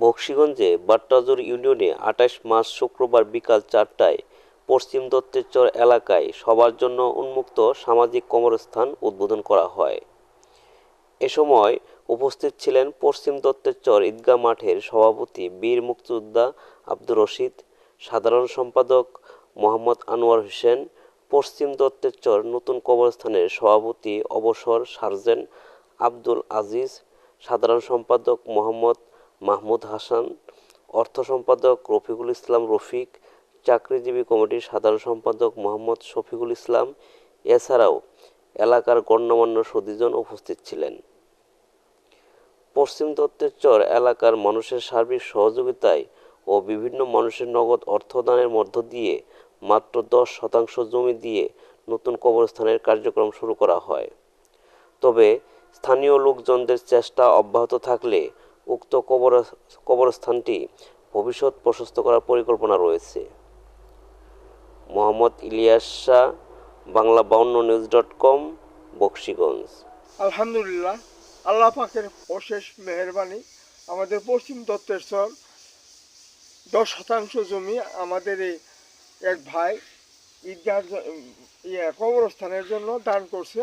বক্সিগঞ্জে বাট্টাজোর ইউনিয়নে আঠাশ মার্চ শুক্রবার বিকাল চারটায় পশ্চিম দত্তেরচর এলাকায় সবার জন্য উন্মুক্ত সামাজিক কবরস্থান উদ্বোধন করা হয়। এ সময় উপস্থিত ছিলেন পশ্চিম দত্তেরচর ঈদগাহ মাঠের সভাপতি বীর মুক্তিযোদ্ধা আব্দুর রশিদ, সাধারণ সম্পাদক মোহাম্মদ আনোয়ার হোসেন, পশ্চিম দত্তেরচর নতুন কবরস্থানের সভাপতি অবসর সার্জেন্ট আব্দুল আজিজ, সাধারণ সম্পাদক মোহাম্মদ মাহমুদ হাসান, অর্থ সম্পাদক রফিকুল ইসলাম রফিক, চাকরিজীবী কমিটির সাধারণ সম্পাদক মোহাম্মদ শফিকুল ইসলাম। এছাড়াও এলাকার গণ্যমান্য সুদীজন উপস্থিত ছিলেন। পশ্চিম দত্তের চর এলাকার মানুষের সার্বিক সহযোগিতায় ও বিভিন্ন মানুষের নগদ অর্থদানের মধ্য দিয়ে মাত্র দশ শতাংশ জমি দিয়ে নতুন কবরস্থানের কার্যক্রম শুরু করা হয়। তবে স্থানীয় লোকজনদের চেষ্টা অব্যাহত থাকলে উক্ত কবর, কবরস্থানটি ভবিষ্যৎ প্রশস্ত করার পরিকল্পনা রয়েছে। মোহাম্মদ ইলিয়াস শাহ, বাংলা বাউন্ন নিউজ ডট কম, বক্সিগঞ্জ। আলহামদুলিল্লাহ, আল্লাহ পাকের অশেষ মেহরবানি, আমাদের পশ্চিম দত্তেশ্বর দশ শতাংশ জমি আমাদের এই এক ভাই ঈদগাহ ইয়ে কবরস্থানের জন্য দান করছে,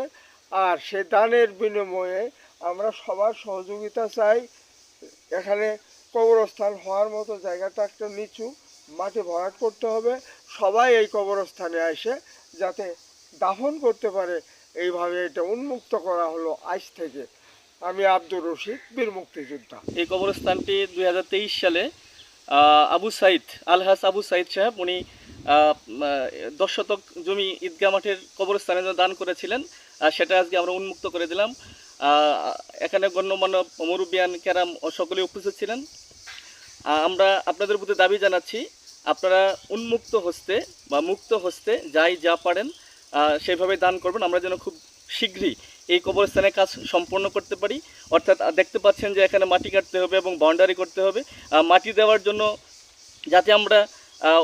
আর সে দানের বিনিময়ে আমরা সবার সহযোগিতা চাই এখানে কবরস্থান হওয়ার মতো জায়গাটা একটা নিচু, মাটি ভরাট করতে হবে। সবাই এই কবরস্থানে আসে যাতে দাফন করতে পারে, এইভাবে এটা উন্মুক্ত করা হলো আজ থেকে। আমি আব্দুর রশিদ, বীর মুক্তিযোদ্ধা। এই কবরস্থানটি দুই হাজার তেইশ সালে আবু সাইদ, আলহাস আবু সাইদ সাহেব, উনি দশ শতক জমি ঈদগা মাঠের কবরস্থানের জন্য দান করেছিলেন। সেটা আজকে আমরা উন্মুক্ত করে দিলাম। এখানে গণ্যমান্য মুরব্বিয়ান ক্যারাম সকলে উপস্থিত ছিলেন। আমরা আপনাদের প্রতি দাবি জানাচ্ছি, আপনারা উন্মুক্ত হস্তে বা মুক্ত হস্তে যাই যা পারেন সেভাবে দান করবেন। আমরা যেন খুব শীঘ্রই এই কবরস্থানের কাজ সম্পন্ন করতে পারি। অর্থাৎ দেখতে পাচ্ছেন যে এখানে মাটি কাটতে হবে এবং বাউন্ডারি করতে হবে। মাটি দেওয়ার জন্য যাতে আমরা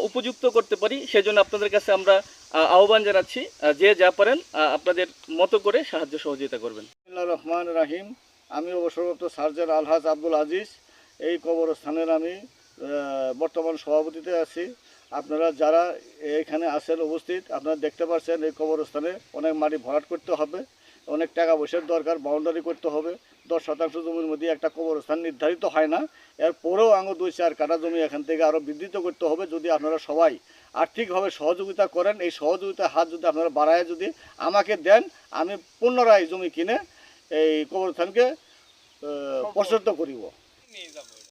উপযুক্ত করতে পারি, সেজন্য আপনাদের কাছে আমরা আহ্বান জানাচ্ছি যে যা পারেন আপনাদের মতো করে সাহায্য সহযোগিতা করবেন। রহমান রাহিম। আমি অবসরপ্রাপ্ত সার্জন আলহাজ আব্দুল আজিজ। এই কবরস্থানের আমি বর্তমান সভাপতিতে আছি। আপনারা যারা এখানে আছেন, উপস্থিত, আপনারা দেখতে পাচ্ছেন এই কবরস্থানে অনেক মাটি ভরাট করতে হবে। অনেক টাকা পয়সার দরকার বাউন্ডারি করতে হবে। দশ শতাংশ জমির মধ্যে একটা কবরস্থান নির্ধারিত হয় না। এরপরেও আঙুর দুই চার কাটা জমি এখান থেকে আরও বৃদ্ধিত করতে হবে। যদি আপনারা সবাই আর্থিকভাবে সহযোগিতা করেন, এই সহযোগিতার হাত যদি আপনারা বাড়ায় যদি আমাকে দেন, আমি পুনরায় জমি কিনে এই কবরস্থানকে প্রশস্ত করিব।